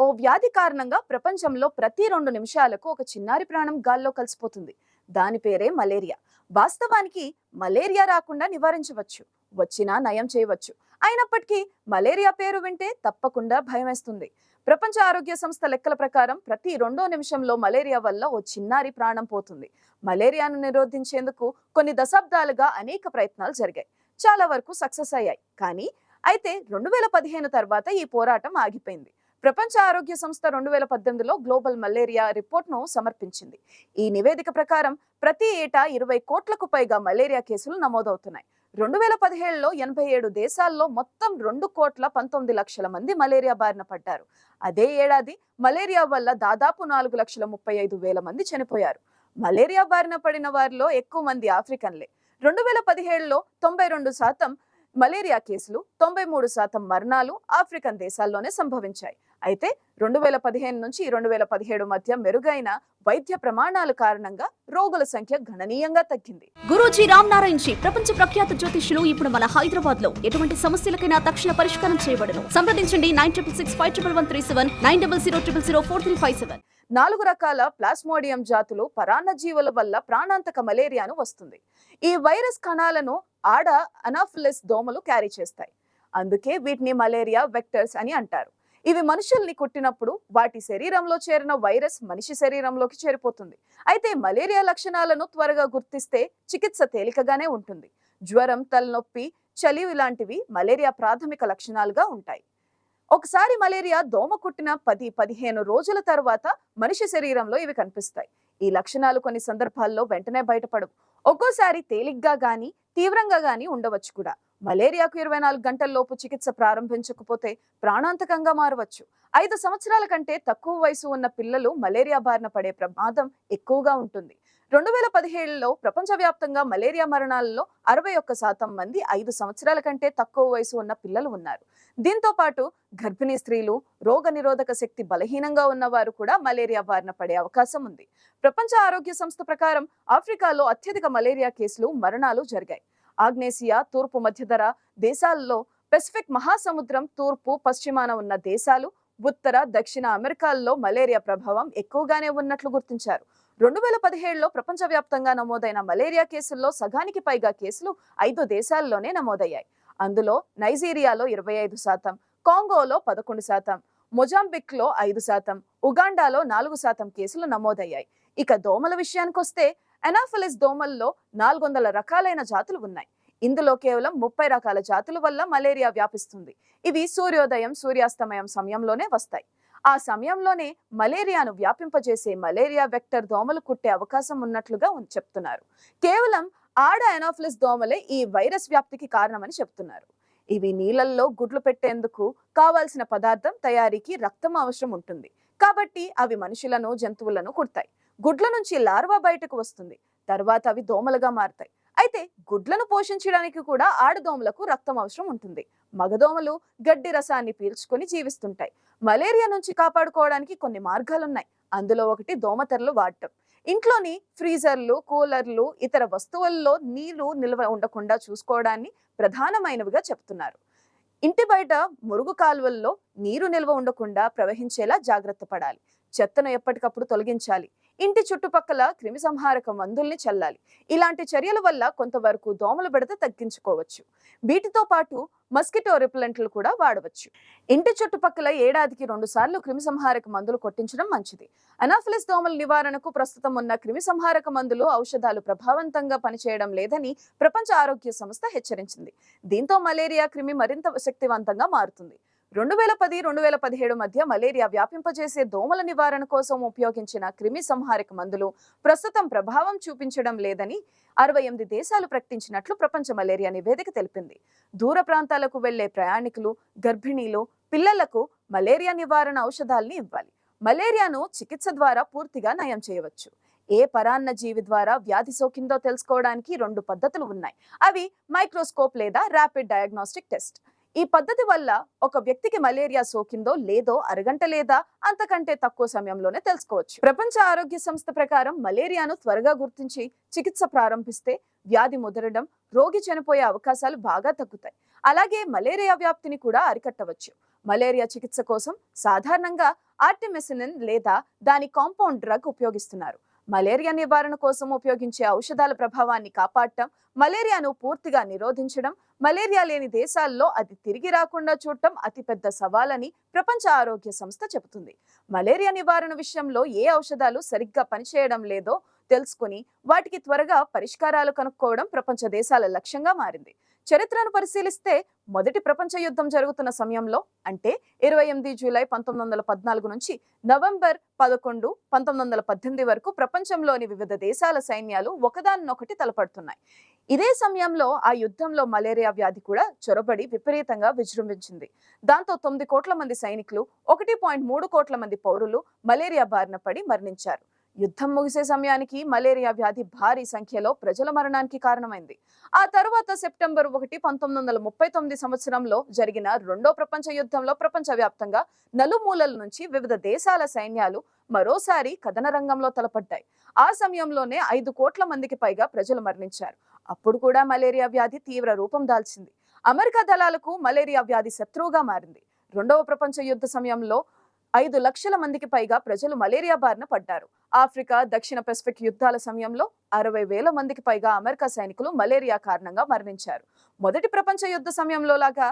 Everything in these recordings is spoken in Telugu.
ఓ వ్యాధి కారణంగా ప్రపంచంలో ప్రతి రెండు నిమిషాలకు ఒక చిన్నారి ప్రాణం గాల్లో కలిసిపోతుంది. దాని పేరే మలేరియా. వాస్తవానికి మలేరియా రాకుండా నివారించవచ్చు. వచ్చినా నయం చేయవచ్చు. అయినప్పటికీ మలేరియా పేరు వింటే తప్పకుండా భయమేస్తుంది. ప్రపంచ ఆరోగ్య సంస్థ లెక్కల ప్రకారం ప్రతి రెండో నిమిషంలో మలేరియా వల్ల ఓ చిన్నారి ప్రాణం పోతుంది. మలేరియాను నిరోధించేందుకు కొన్ని దశాబ్దాలుగా అనేక ప్రయత్నాలు జరిగాయి. చాలా వరకు సక్సెస్ అయ్యాయి. కానీ అయితే రెండు వేల పదిహేను తర్వాత ఈ పోరాటం ఆగిపోయింది. ప్రపంచ ఆరోగ్య సంస్థ రెండు వేల పద్దెనిమిదిలో గ్లోబల్ మలేరియా రిపోర్ట్ను సమర్పించింది. ఈ నివేదిక ప్రకారం ప్రతి ఏటా ఇరవై కోట్లకు పైగా మలేరియా కేసులు నమోదవుతున్నాయి. రెండు వేల పదిహేడులో ఎనభై ఏడు దేశాల్లో మొత్తం రెండు కోట్ల పంతొమ్మిది లక్షల మంది మలేరియా బారిన పడ్డారు. అదే ఏడాది మలేరియా వల్ల దాదాపు నాలుగు లక్షల ముప్పై ఐదు వేల మంది చనిపోయారు. మలేరియా బారిన పడిన వారిలో ఎక్కువ మంది ఆఫ్రికన్లే. రెండు వేల పదిహేడులో తొంభై రెండు శాతం మలేరియా కేసులు తొంభై మూడు శాతం మరణాలు ఆఫ్రికన్ దేశాల్లోనే సంభవించాయి. అయితే రెండు వేల పదిహేను నుంచి రెండు వేల పదిహేడు మధ్య మెరుగైన వైద్య ప్రమాణాల కారణంగా రోగుల సంఖ్య గణనీయంగా తగ్గింది. గురూజీ రామ్ నారాయణ్ జీ ప్రపంచ ప్రఖ్యాత జ్యోతిష్యులు ఇప్పుడు మన హైదరాబాద్లో ఎటువంటి సమస్యలకైనా తక్షణ పరిష్కారం చేయబడను. సంప్రదించండి nine triple six five triple one three seven nine double zero triple zero four three five seven. నాలుగు రకాల ప్లాస్మోడియం జాతులు పరాన్న జీవుల వల్ల ప్రాణాంతక మలేరియాను వస్తుంది. ఈ వైరస్ కణాలను ఆడ అనాఫిలిస్ దోమలు క్యారీ చేస్తాయి. అందుకే వీటిని మలేరియా వెక్టర్స్ అని అంటారు. ఇవి మనుషుల్ని కుట్టినప్పుడు వాటి శరీరంలో చేరిన వైరస్ మనిషి శరీరంలోకి చేరిపోతుంది. అయితే మలేరియా లక్షణాలను త్వరగా గుర్తిస్తే చికిత్స తేలికగానే ఉంటుంది. జ్వరం తలనొప్పి చలి ఇలాంటివి మలేరియా ప్రాథమిక లక్షణాలుగా ఉంటాయి. ఒకసారి మలేరియా దోమ కుట్టిన పది పదిహేను రోజుల తర్వాత మనిషి శరీరంలో ఇవి కనిపిస్తాయి. ఈ లక్షణాలు కొన్ని సందర్భాల్లో వెంటనే బయటపడవు. ఒక్కోసారి తేలిగ్గా గాని తీవ్రంగా గాని ఉండవచ్చు కూడా. మలేరియాకు ఇరవై నాలుగు గంటల్లోపు చికిత్స ప్రారంభించకపోతే ప్రాణాంతకంగా మారవచ్చు. ఐదు సంవత్సరాల కంటే తక్కువ వయసు ఉన్న పిల్లలు మలేరియా బారిన పడే ప్రమాదం ఎక్కువగా ఉంటుంది. రెండు వేల పదిహేడులో ప్రపంచవ్యాప్తంగా మలేరియా మరణాలలో అరవై ఒక్క శాతం మంది ఐదు సంవత్సరాల కంటే తక్కువ వయసు ఉన్న పిల్లలు ఉన్నారు. దీంతో పాటు గర్భిణీ స్త్రీలు రోగ నిరోధక శక్తి బలహీనంగా ఉన్నవారు కూడా మలేరియా బారిన పడే అవకాశం ఉంది. ప్రపంచ ఆరోగ్య సంస్థ ప్రకారం ఆఫ్రికాలో అత్యధిక మలేరియా కేసులు మరణాలు జరిగాయి. ఆగ్నేసియా తూర్పు మధ్యధర దేశాల్లో పెసిఫిక్ మహాసముద్రం తూర్పు పశ్చిమాన ఉన్న దేశాలు ఉత్తర దక్షిణ అమెరికాల్లో మలేరియా ప్రభావం ఎక్కువగానే ఉన్నట్లు గుర్తించారు. రెండు వేల పదిహేడులో ప్రపంచవ్యాప్తంగా నమోదైన మలేరియా కేసుల్లో సగానికి పైగా కేసులు ఐదు దేశాల్లోనే నమోదయ్యాయి. అందులో నైజీరియాలో ఇరవై ఐదు శాతం కాంగోలో పదకొండు శాతం మొజాంబిక్లో ఐదు శాతం ఉగాండాలో నాలుగు శాతం కేసులు నమోదయ్యాయి. ఇక దోమల విషయానికొస్తే ఎనాఫిలిస్ దోమల్లో నాలుగు వందల రకాలైన జాతులు ఉన్నాయి. ఇందులో కేవలం ముప్పై రకాల జాతుల వల్ల మలేరియా వ్యాపిస్తుంది. ఇవి సూర్యోదయం సూర్యాస్తమయం సమయంలోనే వస్తాయి. ఆ సమయంలోనే మలేరియాను వ్యాపింపజేసే మలేరియా వెక్టర్ దోమలు కుట్టే అవకాశం ఉన్నట్లుగా చెప్తున్నారు. కేవలం ఆడ ఎనాఫిలిస్ దోమలే ఈ వైరస్ వ్యాప్తికి కారణమని చెప్తున్నారు. ఇవి నీళ్ళల్లో గుడ్లు పెట్టేందుకు కావాల్సిన పదార్థం తయారీకి రక్తం అవసరం ఉంటుంది. కాబట్టి అవి మనుషులను జంతువులను కుడతాయి. గుడ్ల నుంచి లార్వా బయటకు వస్తుంది. తర్వాత అవి దోమలుగా మారతాయి. అయితే గుడ్లను పోషించడానికి కూడా ఆడదోమలకు రక్తం అవసరం ఉంటుంది. మగదోమలు గడ్డి రసాన్ని పీల్చుకొని జీవిస్తుంటాయి. మలేరియా నుంచి కాపాడుకోవడానికి కొన్ని మార్గాలున్నాయి. అందులో ఒకటి దోమతెరలు వాడటం. ఇంట్లోని ఫ్రీజర్లు కూలర్లు ఇతర వస్తువుల్లో నీళ్ళు నిల్వ ఉండకుండా చూసుకోవడాన్ని ప్రధానమైనవిగా చెప్తున్నారు. ఇంటి బయట మురుగు కాలువల్లో నీరు నిల్వ ఉండకుండా ప్రవహించేలా జాగ్రత్త పడాలి. చెత్తను ఎప్పటికప్పుడు తొలగించాలి. ఇంటి చుట్టుపక్కల క్రిమిసంహారక మందుల్ని చల్లాలి. ఇలాంటి చర్యల వల్ల కొంతవరకు దోమల బెడత తగ్గించుకోవచ్చు. వీటితో పాటు మస్కిటో రిపెలెంట్లు కూడా వాడవచ్చు. ఇంటి చుట్టుపక్కల ఏడాదికి రెండు సార్లు క్రిమిసంహారక మందులు కొట్టించడం మంచిది. అనాఫిలిస్ దోమల నివారణకు ప్రస్తుతం ఉన్న క్రిమిసంహారక మందులు ఔషధాలు ప్రభావవంతంగా పనిచేయడం లేదని ప్రపంచ ఆరోగ్య సంస్థ హెచ్చరించింది. దీంతో మలేరియా క్రిమి మరింత శక్తివంతంగా మారుతుంది. రెండు వేల పది రెండు వేల పదిహేడు మధ్య మలేరియా వ్యాపింపజేసే దోమల నివారణ కోసం ఉపయోగించిన క్రిమి సంహారక మందులు ప్రస్తుతం ప్రభావం చూపించడం లేదని అరవై ఎనిమిది దేశాలు ప్రకటించినట్లు ప్రపంచ మలేరియా నివేదిక తెలిపింది. దూర ప్రాంతాలకు వెళ్ళే ప్రయాణికులు గర్భిణీలు పిల్లలకు మలేరియా నివారణ ఔషధాల్ని ఇవ్వాలి. మలేరియాను చికిత్స ద్వారా పూర్తిగా నయం చేయవచ్చు. ఏ పరాన్న జీవి ద్వారా వ్యాధి సోకిందో తెలుసుకోవడానికి రెండు పద్ధతులు ఉన్నాయి. అవి మైక్రోస్కోప్ లేదా ర్యాపిడ్ డయాగ్నోస్టిక్ టెస్ట్. ఈ పద్ధతి వల్ల ఒక వ్యక్తికి మలేరియా సోకిందో లేదో అరగంట లేదా అంతకంటే తక్కువ సమయంలోనే తెలుసుకోవచ్చు. ప్రపంచ ఆరోగ్య సంస్థ ప్రకారం మలేరియాను త్వరగా గుర్తించి చికిత్స ప్రారంభిస్తే వ్యాధి ముదరడం రోగి చనిపోయే అవకాశాలు బాగా తగ్గుతాయి. అలాగే మలేరియా వ్యాప్తిని కూడా అరికట్టవచ్చు. మలేరియా చికిత్స కోసం సాధారణంగా ఆర్టిమెసినిన్ లేదా దాని కాంపౌండ్ డ్రగ్ ఉపయోగిస్తున్నారు. మలేరియా నివారణ కోసం ఉపయోగించే ఔషధాల ప్రభావాన్ని కాపాడటం మలేరియాను పూర్తిగా నిరోధించడం మలేరియా లేని దేశాల్లో అది తిరిగి రాకుండా చూడటం అతిపెద్ద సవాలని ప్రపంచ ఆరోగ్య సంస్థ చెబుతుంది. మలేరియా నివారణ విషయంలో ఏ ఔషధాలు సరిగ్గా పనిచేయడం లేదో తెలుసుకుని వాటికి త్వరగా పరిష్కారాలు కనుక్కోవడం ప్రపంచ దేశాల లక్ష్యంగా మారింది. చరిత్రను పరిశీలిస్తే మొదటి ప్రపంచ యుద్ధం జరుగుతున్న సమయంలో అంటే ఇరవై ఎనిమిది జూలై పంతొమ్మిది వందల పద్నాలుగు నుంచి నవంబర్ పదకొండు పంతొమ్మిది వందల పద్దెనిమిది వరకు ప్రపంచంలోని వివిధ దేశాల సైన్యాలు ఒకదానినొకటి తలపడుతున్నాయి. ఇదే సమయంలో ఆ యుద్ధంలో మలేరియా వ్యాధి కూడా చొరబడి విపరీతంగా విజృంభించింది. దాంతో తొమ్మిది కోట్ల మంది సైనికులు ఒకటి పాయింట్ మూడు కోట్ల మంది పౌరులు మలేరియా బారిన పడి మరణించారు. యుద్ధం ముగిసే సమయానికి మలేరియా వ్యాధి భారీ సంఖ్యలో ప్రజల మరణానికి కారణమైంది. ఆ తర్వాత సెప్టెంబర్ ఒకటి పంతొమ్మిది వందల ముప్పై తొమ్మిది సంవత్సరంలో జరిగిన రెండో ప్రపంచ యుద్ధంలో ప్రపంచవ్యాప్తంగా నలుమూలల నుంచి వివిధ దేశాల సైన్యాలు మరోసారి కథన రంగంలో తలపడ్డాయి. ఆ సమయంలోనే ఐదు కోట్ల మందికి పైగా ప్రజలు మరణించారు. అప్పుడు కూడా మలేరియా వ్యాధి తీవ్ర రూపం దాల్చింది. అమెరికా దళాలకు మలేరియా వ్యాధి శత్రువుగా మారింది. రెండవ ప్రపంచ యుద్ధ సమయంలో ఐదు లక్షల మందికి పైగా ప్రజలు మలేరియా బారిన పడ్డారు. ఆఫ్రికా దక్షిణ పెసిఫిక్ యుద్ధాల సమయంలో అరవై వేల మందికి పైగా అమెరికా సైనికులు మలేరియా కారణంగా మరణించారు. మొదటి ప్రపంచ యుద్ధ సమయంలో లాగా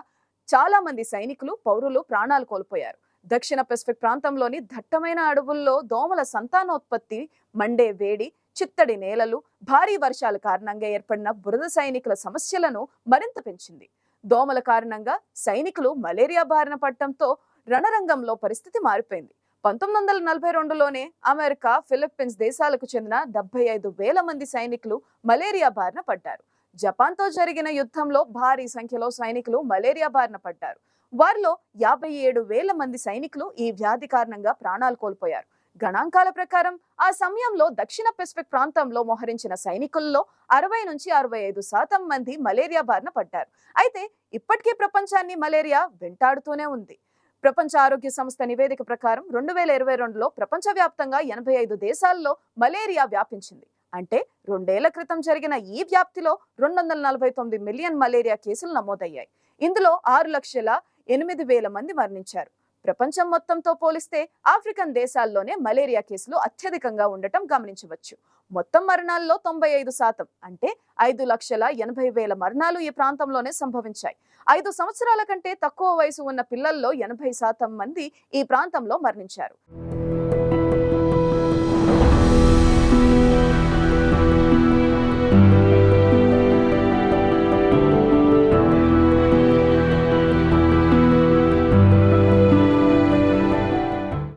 చాలా మంది సైనికులు పౌరులు ప్రాణాలు కోల్పోయారు. దక్షిణ పెసిఫిక్ ప్రాంతంలోని దట్టమైన అడవుల్లో దోమల సంతానోత్పత్తి మండే వేడి చిత్తడి నేలలు భారీ వర్షాల కారణంగా ఏర్పడిన బురద సైనికుల సమస్యలను మరింత పెంచింది. దోమల కారణంగా సైనికులు మలేరియా బారిన పడటంతో రణరంగంలో పరిస్థితి మారిపోయింది. పంతొమ్మిది వందల నలభై రెండులోనే అమెరికా ఫిలిప్పీన్స్ దేశాలకు చెందిన డెబ్బై ఐదు వేల మంది సైనికులు మలేరియా బారిన పడ్డారు. జపాన్తో జరిగిన యుద్ధంలో భారీ సంఖ్యలో సైనికులు మలేరియా బారిన పడ్డారు. వారిలో యాభై ఏడు వేల మంది సైనికులు ఈ వ్యాధి కారణంగా ప్రాణాలు కోల్పోయారు. గణాంకాల ప్రకారం ఆ సమయంలో దక్షిణ పెసిఫిక్ ప్రాంతంలో మోహరించిన సైనికుల్లో అరవై నుంచి అరవై ఐదు శాతం మంది మలేరియా బారిన పడ్డారు. అయితే ఇప్పటికీ ప్రపంచాన్ని మలేరియా వెంటాడుతూనే ఉంది. ప్రపంచ ఆరోగ్య సంస్థ నివేదిక ప్రకారం రెండు వేల ఇరవై రెండులో ప్రపంచవ్యాప్తంగా ఎనభై ఐదు దేశాల్లో మలేరియా వ్యాపించింది. అంటే రెండేళ్ళ క్రితం జరిగిన ఈ వ్యాప్తిలో రెండు వందల నలభై తొమ్మిది మిలియన్ మలేరియా కేసులు నమోదయ్యాయి. ఇందులో ఆరు లక్షల ఎనిమిది వేల మంది మరణించారు. ప్రపంచం మొత్తంతో పోలిస్తే ఆఫ్రికన్ దేశాల్లోనే మలేరియా కేసులు అత్యధికంగా ఉండటం గమనించవచ్చు. మొత్తం మరణాల్లో తొంభై ఐదు శాతం అంటే ఐదు లక్షల ఎనభై వేల మరణాలు ఈ ప్రాంతంలోనే సంభవించాయి. ఐదు సంవత్సరాల కంటే తక్కువ వయసు ఉన్న పిల్లల్లో ఎనభై శాతం మంది ఈ ప్రాంతంలో మరణించారు.